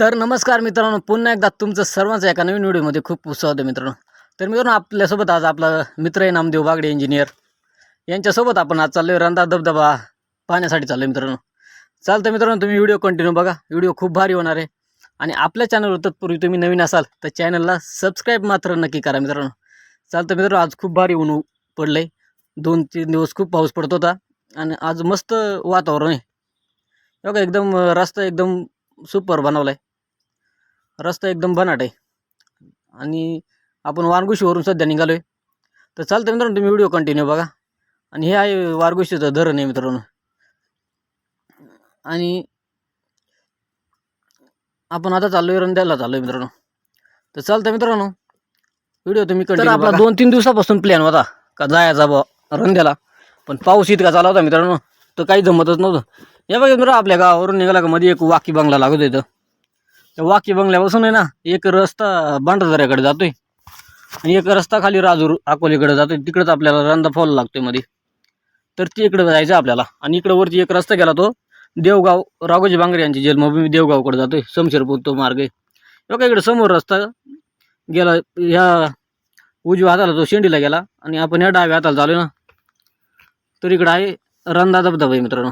तर नमस्कार मित्रांनो पुन्हा एकदा तुमचं सर्वांचं एका नवीन व्हिडिओमध्ये खूप उत्साह होतं मित्रांनो. तर मित्रांनो आपल्यासोबत आज आपला मित्र आहे नामदेव बागडे इंजिनियर यांच्यासोबत आपण आज चाललो आहे रंधा धबधबा पाहण्यासाठी चाललो आहे मित्रांनो. चालतं मित्रांनो तुम्ही व्हिडिओ कंटिन्यू बघा. व्हिडिओ खूप भारी होणार आहे. आणि आपल्या चॅनलवर तत्पूर्वी तुम्ही नवीन असाल तर चॅनलला सबस्क्राईब मात्र नक्की करा मित्रांनो. चालतं मित्रांनो आज खूप भारी ऊन पडलं आहे दोन तीन दिवस खूप पाऊस पडत होता. आणि आज मस्त वातावरण आहे. बघा एकदम रस्ता एकदम सुपर बनवला आहे रस्ता एकदम बनाट. आहे आणि आपण वारगुशीवरून सध्या निघालो आहे तर चालतं मित्रांनो तुम्ही व्हिडिओ कंटिन्यू बघा. आणि हे आहे वारगुशीचं धरण आहे मित्रांनो. आणि आपण आता चाललो आहे रंध्याला चाललो आहे मित्रांनो. तर चालतं मित्रांनो व्हिडिओ तुम्ही कंटिन्यू आपला दोन तीन दिवसापासून प्लॅन होता का जायचा बा रंध्याला. पण पाऊस इतका चालला होता मित्रांनो तर काही जमतच नव्हतं. या बघा मित्र आपल्या गावावरून निघाला का मध्ये एक वाकी बंगला लागत त्या वाकी बंगल्यापासून आहे ना एक रस्ता बांडदऱ्याकडे जातोय. आणि एक रस्ता खाली राजूर अकोलीकडे जातोय. तिकडंच आपल्याला रंदा फॉल लागतोयमध्ये तर ती इकडं जायचं आपल्याला. आणि इकडं वरती एक रस्ता गेला तो देवगाव राघोजी बांगरे यांची जन्मभूमी देवगावकडे जातोय. समशेरपूर तो मार्ग आहे. का इकडे समोर रस्ता गेला ह्या उजव्या हाताला तो शेंडीला गेला. आणि आपण ह्या डाव्या हाताला चालू ना. तर इकडं आहे रंदा धबधबा आहे मित्रांनो.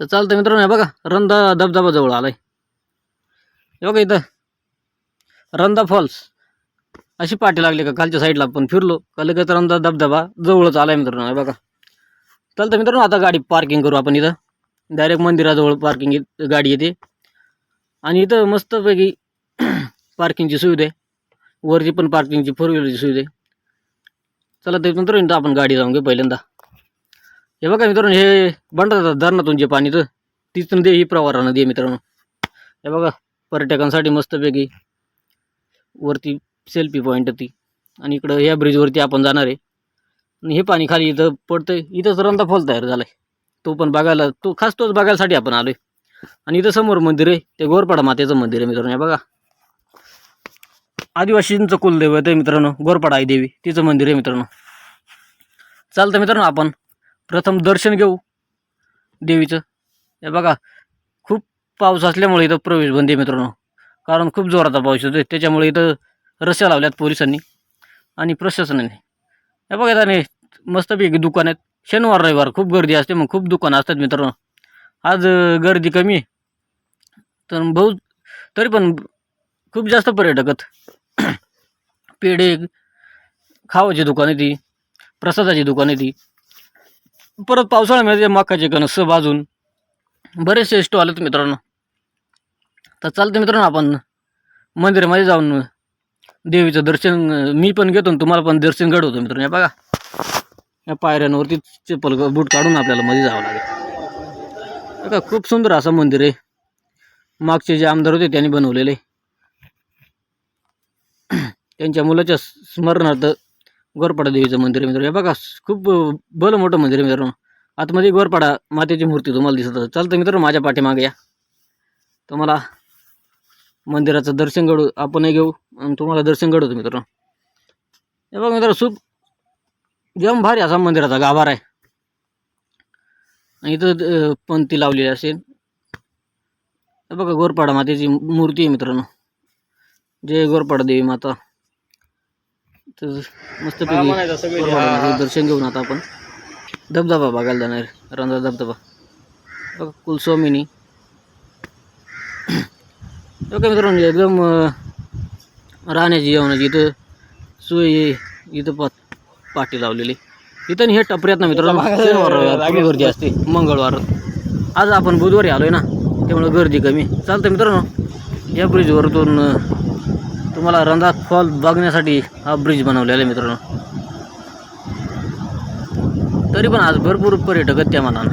तर चालतं मित्रांनो हे बघा रंदा धबधबा जवळ आलाय. हे बघा इथं रंदा फॉल्स. अशी पाठी लागली का खालच्या साईडला आपण फिरलो का लगेच रंदा धबधबा जवळच आलाय मित्रांनो हे बघा. चालतं मित्रांनो आता गाडी पार्किंग करू आपण इथं. डायरेक्ट मंदिराजवळ पार्किंग गाडी येते. आणि इथं मस्तपैकी पार्किंगची सुविधा आहे. वरती पण पार्किंगची फोर व्हीलरची सुविधा आहे. चला ते मित्रांनो इथं आपण गाडी जाऊन घेऊ पहिल्यांदा. हे बघा मित्रांनो हे बंडा धरणातून जे पाणी तर तीच नदी ही प्रवारा नदी आहे मित्रांनो. हे बघा पर्यटकांसाठी मस्तपैकी वरती सेल्फी पॉईंट ती. आणि इकडं ह्या ब्रिजवरती आपण जाणार आहे. आणि हे पाणी खाली इथं पडतंय. इथंच रंधा फॉल तयार झालाय. तो पण बघायला तो खास तोच बघायसाठी आपण आलोय. आणि इथं समोर मंदिर आहे ते गोरपाडा मातेचं मंदिर आहे मित्रांनो. हे बघा. आदिवासींचं कुलदैवत आहे मित्रांनो गोरपाडा आई देवी. तिचं मंदिर आहे मित्रांनो. चालतं मित्रांनो आपण. प्रथम दर्शन घेऊ देवीचं. हे बघा खूप पाऊस असल्यामुळे इथं प्रवेश बंदी मित्रांनो. कारण खूप जोराचा पाऊस येतोय. त्याच्यामुळे इथं रस्या लावल्यात पोलिसांनी आणि प्रशासनाने. हे बघा त्याने मस्तपैकी दुकान आहेत. शनिवार रविवार खूप गर्दी असते. मग खूप दुकानं असतात मित्रांनो. आज गर्दी कमी आहे. तर भाऊ तरी पण खूप जास्त पर्यटक आहेत पेढे खावाची दुकान आहे ती. प्रसादाची दुकान आहे ती. परत पावसाळ्यामध्ये मकाचे कणस बाजून बरेचसे स्टॉल आहेत मित्रांनो. तर चालतं मित्रांनो आपण मंदिरामध्ये जाऊन देवीचं दर्शन मी पण घेतो आणि तुम्हाला पण दर्शन घडवतो मित्रांनो. हे बघा. या पायऱ्यांवरती चप्पल बूट काढून आपल्याला मध्ये जावं लागेल. बघा खूप सुंदर असं मंदिर आहे. मागचे जे आमदार होते त्यांनी बनवलेले त्यांच्या मुलाच्या स्मरणार्थ गोरपाडा देवीचं मंदिर आहे मित्रांनो. हे बघा खूप भलं मोठं मंदिर आहे मित्रांनो. आतमध्ये गोरपाडा मातेची मूर्ती तुम्हाला दिसत असेल. चालतं मित्रांनो माझ्या पाठीमागे या. तुम्हाला मंदिराचं दर्शन घडू आपणही घेऊ आणि तुम्हाला दर्शन घडवतो मित्रांनो. हे बघा मित्रांनो खूप जम भारी असा मंदिराचा गाभार आहे. आणि इथं अं, लावलेली असेल. हे बघा गोरपाडा मातेची मूर्ती आहे मित्रांनो. जय गोरपाडा देवी माता. तर मस्तपैकी दर्शन घेऊन आता आपण. धबधबा बघायला जाणार. आहे, रंधा धबधबा. बघा कुलस्वामिनी. बघा मित्रांनो एकदम राहण्याची जेवणाची इथं सोय आहे. इथं पा पाठी लावलेली. इथं हे टपऱ्यात ना मित्रांनो शनिवार गर्दी असते. मंगळवार. आज आपण बुधवारी आलोय ना त्यामुळे गर्दी कमी. चालतं मित्रांनो. या ब्रिजवरतून तुम्हाला रंधात फॉल बघण्यासाठी हा ब्रिज बनवलेला आहे मित्रांनो. तरी पण आज भरपूर पर्यटक आहेत त्या मनानं.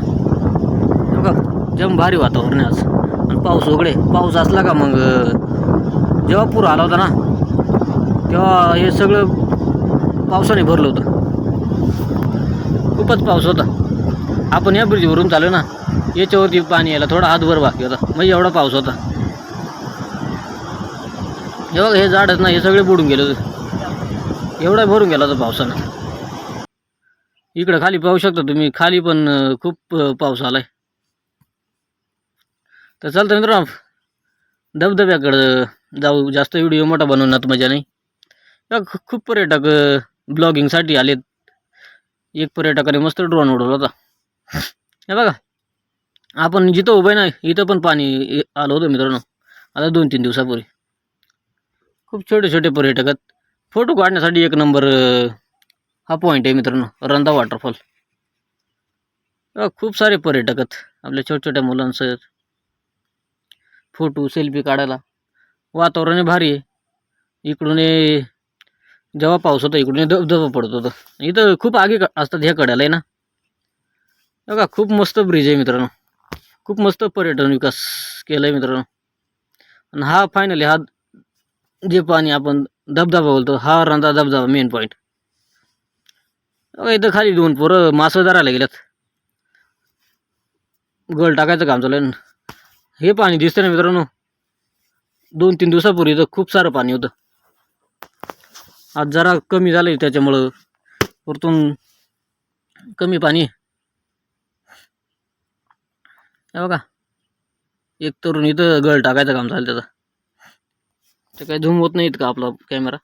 बघा जम भारी वातावरण आहे आज. आणि पाऊस उघडे. पाऊस असला का मग जेव्हा पूर आला होता ना तेव्हा हे सगळं पावसाने भरलं होतं. खूपच पाऊस होता. आपण या ब्रिजवरून चालू ना याच्यावरती पाणी यायला थोडा हातभर बाकी होता. म्हणजे एवढा पाऊस होता. हे बघा हे झाडच ना हे सगळे बुडून गेले. एवढा भरून गेला होता पावसानं. इकडं खाली पाहू शकता तुम्ही खाली पण खूप अं, पाऊस आलाय. तर चालतं मित्रांनो धबधब्याकडं जाऊ जास्त व्हिडिओ मोठा बनवण्यात मजा नाही. खूप पर्यटक ब्लॉगिंगसाठी आलेत. एक पर्यटकाने मस्त ड्रोन उडवला होता. हे बघा आपण जिथं उभं आहे ना इथं पण पाणी आलं होतं मित्रांनो. आता दोन तीन दिवसापूर्वी. खूप छोटे छोटे पर्यटक आहेत. फोटो काढण्यासाठी एक नंबर हा पॉईंट आहे मित्रांनो रंधा वॉटरफॉल अ, खूप सारे पर्यटक आहेत. आपल्या छोट्या छोट्या मुलांसह. फोटो सेल्फी काढायला. वातावरण भारी आहे. इकडून जेव्हा पाऊस होता इकडून हे धबधबा पडत होतं. इथं खूप आगी क- असतात ह्या कड्याला आहे ना? बघा खूप मस्त ब्रिज आहे मित्रांनो. खूप मस्त पर्यटन विकास केला आहे मित्रांनो. आणि हा फायनली हा जे पाणी आपण धबधबा बोलतो हा रंधा धबधबा मेन पॉईंट इथं खाली दोन पोरं मासं धरायला गेल्यात गळ टाकायचं काम चालू आहे. हे पाणी दिसतं ना मित्रांनो? दोन तीन दिवसापूर्वी इथं खूप सारं पाणी होतं. आज जरा कमी झालं त्याच्यामुळं. वरतून कमी पाणी. बघा. एक तरुण इथं गळ टाकायचं काम झालं त्याचं. ते काही झूम होत नाहीत का आपला कॅमेरा?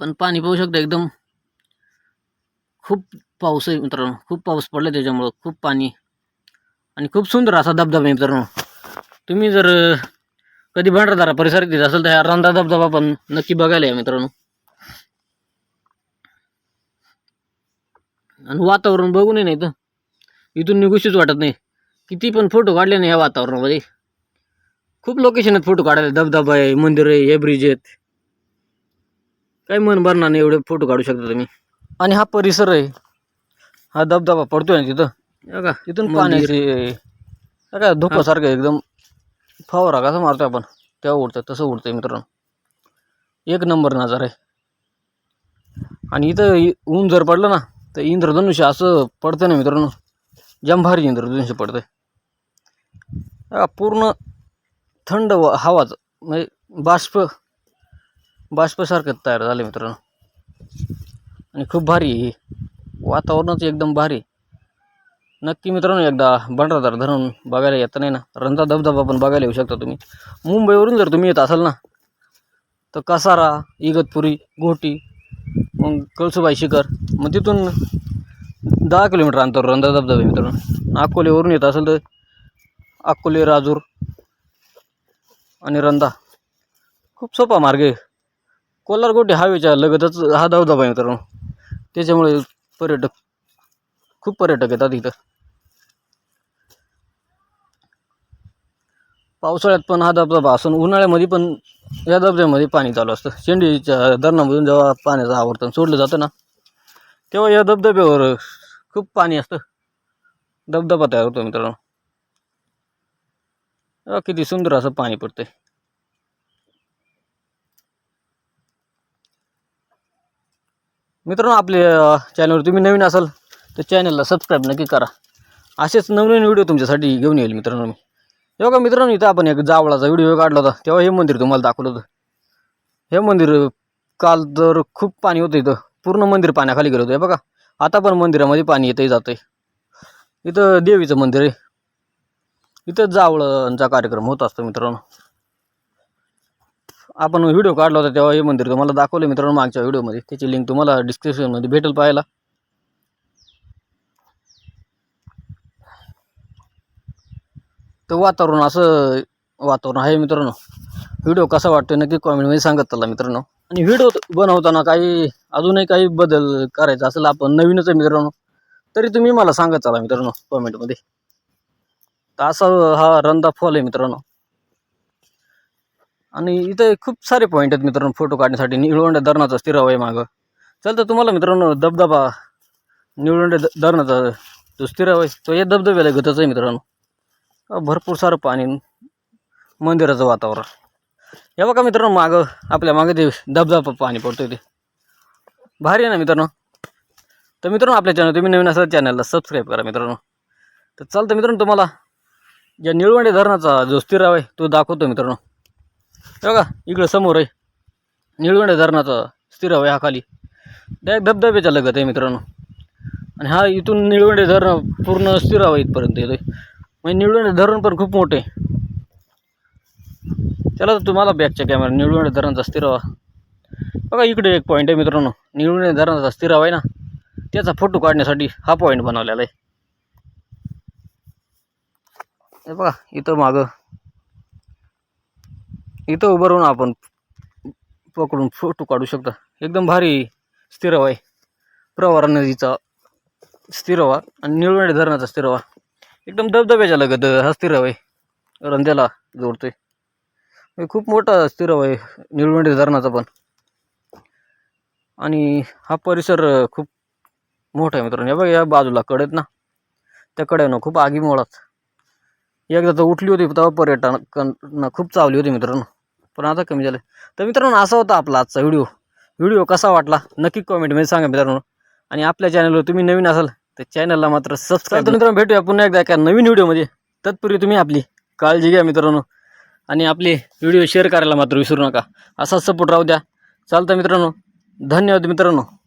पण पाणी पाहू शकता एकदम खूप पाऊस आहे मित्रांनो. खूप पाऊस पडला त्याच्यामुळं. खूप पाणी. आणि खूप सुंदर असा धबधबा आहे मित्रांनो. तुम्ही जर कधी भंडारदारा परिसर येत असेल तर ह्या रंधा धबधबा पण नक्की बघायला या मित्रांनो. आणि वातावरण बघूनही नाही तर. इथून निघूशीच वाटत नाही. किती पण फोटो काढले नाही या वातावरणामध्ये. खूप लोकेशन आहेत फोटो काढायला. धबधबा आहे मंदिर आहे हे ब्रिज आहेत. काही मन भरणार नाही एवढे फोटो काढू शकता तुम्ही. आणि हा परिसर आहे. हा धबधबा पडतोय ना तिथं. बघा तिथून पाण्याची काय धोकासारखं आहे एकदम. फवारा कसा मारतोय आपण. तेव्हा उडतं तसं उडतंय मित्रांनो. एक नंबर नजर आहे. आणि इथं ऊन जर पडलं ना तर इंद्रधनुष्य असं पडतं ना मित्रांनो. जम इंद्र दोनशे पडतं पूर्ण थंड व- हवाच म्हणजे बाष्प बाष्पसारखं तयार झालं मित्रांनो. आणि खूप भारी आहे हे. वातावरणच एकदम भारी. नक्की मित्रांनो एकदा भंडारदार धरण बघायला येत नाही ना. रंधा धबधबा पण बघायला येऊ शकता तुम्ही. मुंबईवरून जर तुम्ही येत असाल ना तर कसारा इगतपुरी घोटी मग कळसुबाई शिखर मग तिथून दहा किलोमीटर अंतर रंधा धबधबा मित्रांनो. अकोलेवरून येत असेल तर अकोले राजूर आणि रंधा खूप सोपा मार्ग आहे. कोल्हारकोटी हवेच्या लगतच हा धबधबा आहे मित्रांनो. त्याच्यामुळे पर्यटक खूप पर्यटक येतात इथं. पावसाळ्यात पण हा धबधबा असून उन्हाळ्यामध्ये पण या धबधब्यामध्ये पाणी चालू असतं. शेंडीच्या धरणामधून जेव्हा पाण्याचं आवर्तन सोडलं जातं ना तेव्हा या धबधब्यावर खूप पाणी असतं. धबधबा तयार होतो मित्रांनो. किती सुंदर असं पाणी पडतंय. मित्रांनो आपल्या चॅनलवर तुम्ही नवीन असाल तर चॅनलला सबस्क्राईब नक्की करा. असेच नवनवीन व्हिडिओ तुमच्यासाठी घेऊन येईल मित्रांनो मी. हे का मित्रांनो इथं आपण एक जावळाचा व्हिडिओ काढला होता. तेव्हा हे मंदिर तुम्हाला दाखवलं होतं. हे मंदिर काल तर खूप पाणी होतं इथं. पूर्ण मंदिर पाण्याखाली गेलं होतं. हे बघा. आता पण मंदिरामध्ये पाणी येतंही जातंय. इथं देवीचं मंदिर आहे. इथं जावळांचा कार्यक्रम होत असतो मित्रांनो. आपण व्हिडिओ काढला होता तेव्हा हे मंदिर तुम्हाला दाखवलं मित्रांनो मागच्या व्हिडिओमध्ये. त्याची लिंक तुम्हाला डिस्क्रिप्शनमध्ये भेटेल पाहायला. तर वातावरण असं वातावरण आहे मित्रांनो. व्हिडिओ कसा वाटतो नक्की कॉमेंटमध्ये सांगत चला मित्रांनो. आणि व्हिडिओ बनवताना काही अजूनही काही बदल करायचा असेल आपण नवीनच आहे मित्रांनो. तरी तुम्ही मला सांगत चला मित्रांनो कॉमेंटमध्ये तर असा हा रंदा फॉल आहे मित्रांनो. आणि इथे खूप सारे पॉईंट आहेत मित्रांनो फोटो काढण्यासाठी. निळवंडे धरणाचा स्थिराव आहे मागं. चल तर तुम्हाला मित्रांनो धबधबा निळवंडे धरणाचा जो स्थिराव आहे तो या धबधब्याला गतच आहे मित्रांनो. भरपूर सारं पाणी मंदिराचं वातावरण. हे बघा मित्रांनो मागं आपल्या मागं ते धबधबा पाणी पडतो ते. भारी आहे ना मित्रांनो? तर मित्रांनो आपल्या चॅनल तुम्ही नवीन असाल चॅनलला सबस्क्राईब करा मित्रांनो. तर चालतं मित्रांनो तुम्हाला या निळवंडे धरणाचा जो स्थिराव आहे तो दाखवतो मित्रांनो. बघा इकडं समोर आहे. निळवंडे धरणाचा स्थिराव आहे हा खाली. डायरेक्ट धबधब्याच्या लगत आहे मित्रांनो. आणि हा इथून निळवंडे धरण पूर्ण स्थिर हवा इथपर्यंत येतोय. म्हणजे निळवंडे धरण पण खूप मोठे आहे. चला तर तुम्हाला बॅकच्या कॅमेरा निळनि धरणाचा स्थिरवा बघा इकडे एक पॉईंट आहे मित्रांनो. निळवणे धरणाचा स्थिरवा आहे ना. त्याचा फोटो काढण्यासाठी हा पॉईंट बनवलेला आहे. बघा इथं मागं. इथं उभं राहून आपण पकडून फोटो काढू शकता. एकदम भारी स्थिर आहे. प्रवारा नदीचा स्थिरवा आणि निळवणे धरणाचा स्थिरवा एकदम धबधब्याच्या लगत हा स्थिर आहे. रंध्याला जोडतोय. हे खूप मोठा स्थिर हवा आहे निळवंडे धरणाचा पण. आणि हा परिसर खूप मोठा आहे मित्रांनो. हे बघा या बाजूला कडेत ना त्या कडेनं खूप आगी मोळात एकदा तर उठली होती तेव्हा पर्यटकांना खूप चावली होती मित्रांनो. पण आता कमी झालं. तर मित्रांनो असा होता आपला आजचा व्हिडिओ. व्हिडिओ कसा वाटला? नक्की कमेंटमध्ये सांगा मित्रांनो. आणि आपल्या चॅनलवर तुम्ही नवीन असाल तर चॅनलला मात्र सबस्क्राईब तर मित्रांनो भेटूया पुन्हा एकदा एका नवीन व्हिडिओमध्ये. तत्पूर्वी तुम्ही आपली काळजी घ्या मित्रांनो. आणि आपले व्हिडिओ शेअर करायला मात्र विसरू नका. असाच सपोर्ट राहू द्या. चालतं मित्रांनो. धन्यवाद मित्रांनो.